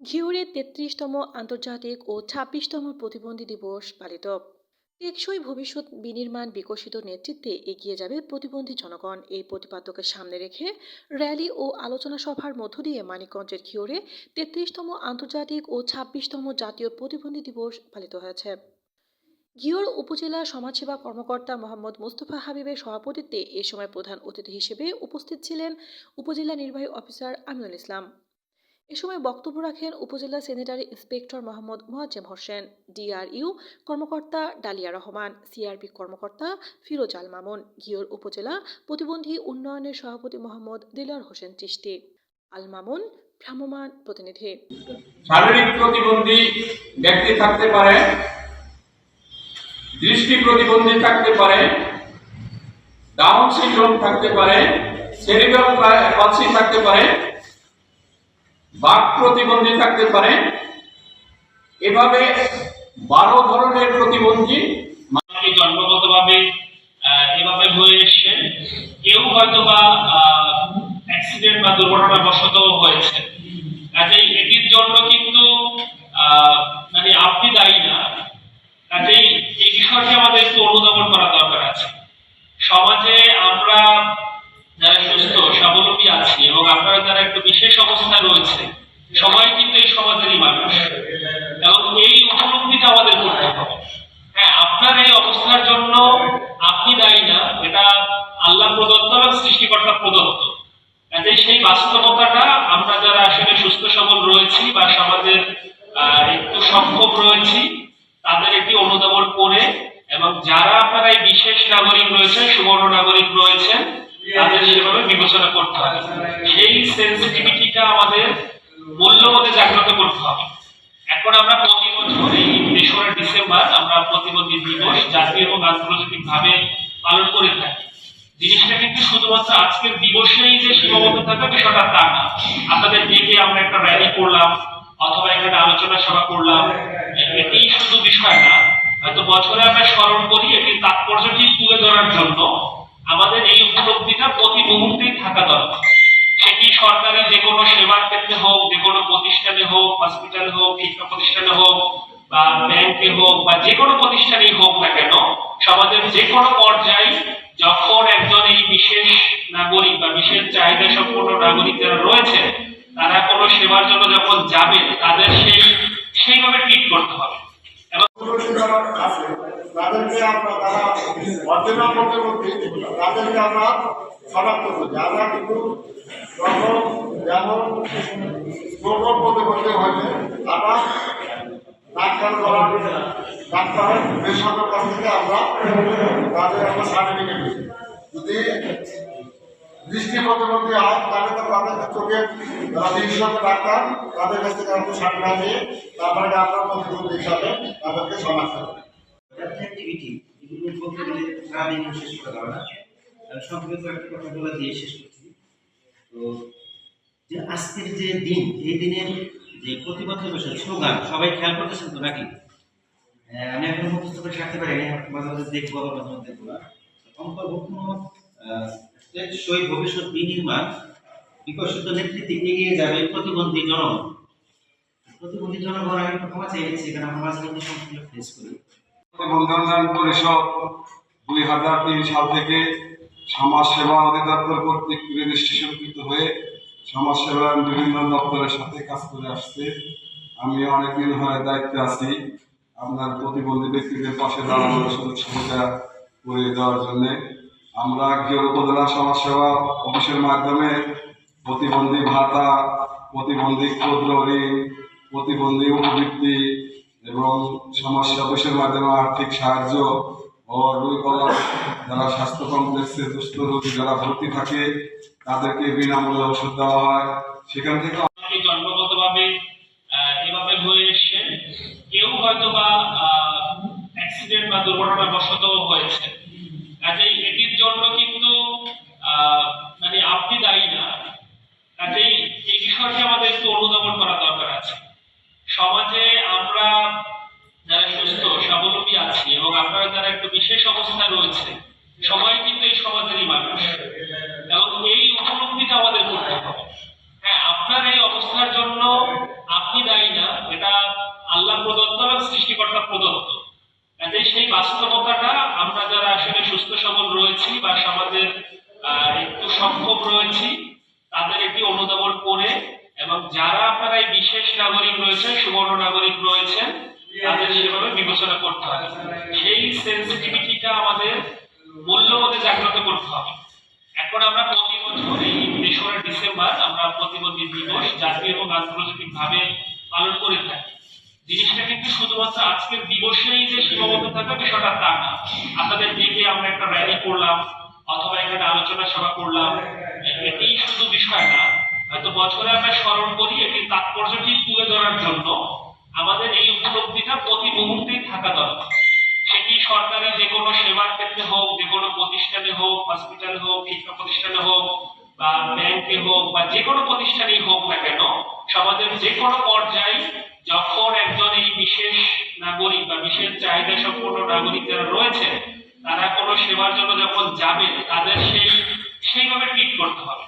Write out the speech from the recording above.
ঘিউরে তেত্রিশতম আন্তর্জাতিক ও ছাব্বিশতম প্রতিবন্ধী দিবস পালিত। টেকসই ভবিষ্যৎ বিনির্মাণ বিকশিত নেতৃত্বে এগিয়ে যাবে প্রতিবন্ধী জনগণ। এই প্রতিপাদ্যকে সামনে রেখে র্যালি ও আলোচনা সভার মধ্য দিয়ে মানিকগঞ্জের ঘিওরে তেত্রিশতম আন্তর্জাতিক ও ছাব্বিশতম জাতীয় প্রতিবন্ধী দিবস পালিত হয়েছে। ঘিওর উপজেলা সমাজসেবা কর্মকর্তা মোহাম্মদ মুস্তফা হাবিবের সভাপতিত্বে এ সময় প্রধান অতিথি হিসেবে উপস্থিত ছিলেন উপজেলা নির্বাহী অফিসার আমিনুল ইসলাম। এ সময় বক্তব্য রাখেন উপজেলা sanitary inspector Mohammad Moazzem Hossain, DRU কর্মকর্তা ডালিয়া রহমান, সিআরপি কর্মকর্তা ফিরোজ আল মামুন ঘিওর উপজেলা প্রতিবন্ধী উন্নয়নের সভাপতি মোহাম্মদ দিলার হোসেন চিশতি। আল মামুন, ভ্রাম্যমাণ প্রতিনিধি। শারীরিক প্রতিবন্ধী ব্যক্তি থাকতে পারে, দৃষ্টি প্রতিবন্ধী থাকতে পারে ডাউন সিনড্রোম থাকতে পারে, সেরিব্রাল পালসি থাকতে পারে বাক প্রতিবন্ধী থাকতে পারে। এভাবে বারো ধরনের প্রতিবন্ধী জন্মগতভাবে এভাবে হয়ে কেউ হয়তো বা অ্যাক্সিডেন্ট বা দুর্ঘটনা হয়েছে। কাজেই এটির জন্য কিন্তু মানে আপনি দায়ী না। কাজেই এই বিষয়টি আমাদের একটু অনুধাবন করা দরকার আছে। সমাজে আমরা যারা সুস্থ, স্বাবলম্বী আছি এবং আপনারা যারা একটু বিশেষ অবস্থায় রয়েছে সবাই কিন্তু এই সমাজেরই মানুষ। এবং এই উপলব্ধিটা আমাদের করতে হবে। হ্যাঁ আপনার এই অবস্থার জন্য আপনি দায়ী না, এটা আল্লাহ প্রদত্ত এবং সৃষ্টিকর্তা প্রদত্ত। কাজেই সেই বাস্তবতাটা আমরা যারা আসলে সুস্থ, সবল রয়েছি বা সমাজের একটু সক্ষম রয়েছি, তাদের একটি অনুধাবন করে এবং যারা আপনারা এই বিশেষ নাগরিক রয়েছেন, সুবর্ণ নাগরিক রয়েছেন তাদের সেভাবে বিবেচনা করতে হবে। সেই সেন্সিটিভিটিটা আমাদের মূল্যবোধে জাগ্রত করতে হবে। এখন আমরা প্রতি বছর এই তেসরা ডিসেম্বর আমরা প্রতিবন্ধী দিবস জাতীয় এবং আন্তর্জাতিক ভাবে পালন করে থাকি। জিনিসটা কিন্তু শুধুমাত্র আজকের দিবসেই যে সীমাবদ্ধ থাকবে বিষয়টা তা না। আপনাদের ডেকে আমরা একটা র্যালি করলাম, অথবা এখানে আলোচনা সভা করলাম। এটি শুধু বিষয় না, হয়তো বছরে আমরা স্মরণ করি, এটির তাৎপর্যটি তুলে ধরার জন্য আমাদের এই উপলব্ধিটা প্রতি মুহূর্তেই থাকা দরকার। সেটি সরকারি যে কোনো সেবার ক্ষেত্রে হোক, যে কোনো প্রতিষ্ঠানে হোক হসপিটালে হোক, শিক্ষা প্রতিষ্ঠানে হোক, বা ব্যাংকে হোক, বা যে কোনো প্রতিষ্ঠানেই হোক না কেন, সমাজের যে কোনো পর্যায়ে যখন একজন এই বিশেষ নাগরিক বা বিশেষ চাহিদা সম্পন্ন নাগরিক যারা রয়েছে, তারা কোনো সেবার জন্য যখন যাবে, তাদের সেই, সেইভাবে ট্রিট করতে হবে। এবং তাদেরকে আমরা তারা অর্জনা প্রতিবন্ধী তাদেরকে আমরা শনাক্ত করি। আমরা কিন্তু যখন যেমন প্রবল প্রতিবন্ধী হইলে আমরা ডাক্তার করার ডাক্তারের বেসরকার কাছ থেকে আমরা তাদের আমরা সার্টিফিকেট দিই যদি দৃষ্টি প্রতিবন্ধী হয়, তাহলে তো তাদের চোখের যারা বিশেষজ্ঞ ডাক্তার, তাদের কাছ থেকে আমরা সার্টিফিকেট নিয়ে তারপরে আমরা প্রতিবন্ধী হিসাবে তাদেরকে শনাক্ত করি। অ্যাক্টিভিটি এগুলো বলতে গেলে সারাদিন শেষ করা যাবে না। একটা কথা বলে দিয়ে শেষ করছি। তো যে আজকের যে দিন, এই দিনের যে প্রতিবদ্ধ বিষয় স্লোগান, সবাই খেয়াল করতেছেন তো নাকি? আমি এখন মুখস্থ করে পারি মাঝে মাঝে দেখব আবার মাঝে মাঝে দেখব না। অন্তর্ভুক্ত ভবিষ্যৎ বিনির্মাণ, বিকশিত নেতৃত্বে এগিয়ে যাবে প্রতিবন্ধী জনগণ। প্রতিবন্ধী জনগণ, আমি ক্ষমা চাই কারণ আমরা মাঝে মধ্যে ফেস করি। উন্নয়ন পরিষদ দুই হাজার তিন সাল থেকে সমাজ সেবা অধিদপ্তর কর্তৃক রেজিস্ট্রেশনকৃত হয়ে সমাজ সেবার বিভিন্ন দপ্তরের সাথে কাজ করে আসছে। আমি অনেকদিন হয় দায়িত্বে আছি। আপনার প্রতিবন্ধী ব্যক্তিদের পাশে দাঁড়ানোর সুযোগ সুবিধা করে দেওয়ার জন্য। আমরা গৃহ উপজেলা সমাজ সেবা অফিসের মাধ্যমে প্রতিবন্ধী ভাতা, প্রতিবন্ধী ক্ষুদ্র ঋণ, প্রতিবন্ধী উপবৃত্তি এবং সমস্যা মাধ্যমে আর্থিক সাহায্য ও রুইকলা যারা স্বাস্থ্য কমপ্লেক্সে দুস্থ রোগী যারা ভর্তি থাকে, তাদেরকে বিনামূল্যে ওষুধ দেওয়া হয়। সেখান থেকে জন্মগতভাবে এভাবে হয়ে এসছে কেউ হয়তো বা অ্যাক্সিডেন্ট বা দুর্ঘটনা বশত হয়েছে। কাজেই এটির জন্য কিন্তু একটা বিশেষ অবস্থা রয়েছে। সবাই কিন্তু এই সমাজেরই মানুষ। এবং এই উপলব্ধিটা আমাদের করতে হবে। হ্যাঁ আপনার এই অবস্থার জন্য আপনি দায়ী না, এটা আল্লাহ প্রদত্ত এবং সৃষ্টিকর্তা প্রদত্ত। কাজে সেই বাস্তবতাটা আমরা যারা আসলে সুস্থ সবল রয়েছি বা সমাজের একটু সংক্ষোভ রয়েছি, তাদের এটি অনুধাবন করে এবং যারা আপনারা এই বিশেষ নাগরিক রয়েছেন, সুবর্ণ নাগরিক রয়েছেন তাদের সেভাবে বিবেচনা করতে হবে। সেই সেন্সিটিভিটিটা আমাদের মূল্যবোধে জাগ্রত করতে হবে। এখন আমরা প্রতি বছর এই তেসরা ডিসেম্বর আমরা প্রতিবন্ধী দিবস জাতীয় এবং আন্তর্জাতিক ভাবে পালন করে থাকি। জিনিসটা কিন্তু শুধুমাত্র আজকের দিবসেই যে সীমাবদ্ধ থাকবে বিষয়টা তা না। আপনাদের দেখে আমরা একটা র্যালি করলাম, অথবা একটা আলোচনা সভা করলাম। এটি শুধু বিষয় না, হয়তো বছরে আমরা স্মরণ করি, এটির তাৎপর্যটি তুলে ধরার জন্য আমাদের এই উপলব্ধিটা প্রতি মুহূর্তেই থাকা দরকার। সেটি সরকারি যে কোনো সেবার ক্ষেত্রে হোক, যে কোনো প্রতিষ্ঠানে হোক হসপিটালে হোক, শিক্ষা প্রতিষ্ঠানে হোক, বা ব্যাংকে হোক, বা যে কোনো প্রতিষ্ঠানেই হোক না কেন, সমাজের যে কোনো পর্যায়ে যখন একজন এই বিশেষ নাগরিক বা বিশেষ চাহিদা সম্পন্ন নাগরিক যারা রয়েছে, তারা কোনো সেবার জন্য যখন যাবে, তাদের সেই, সেইভাবে ট্রিট করতে হবে।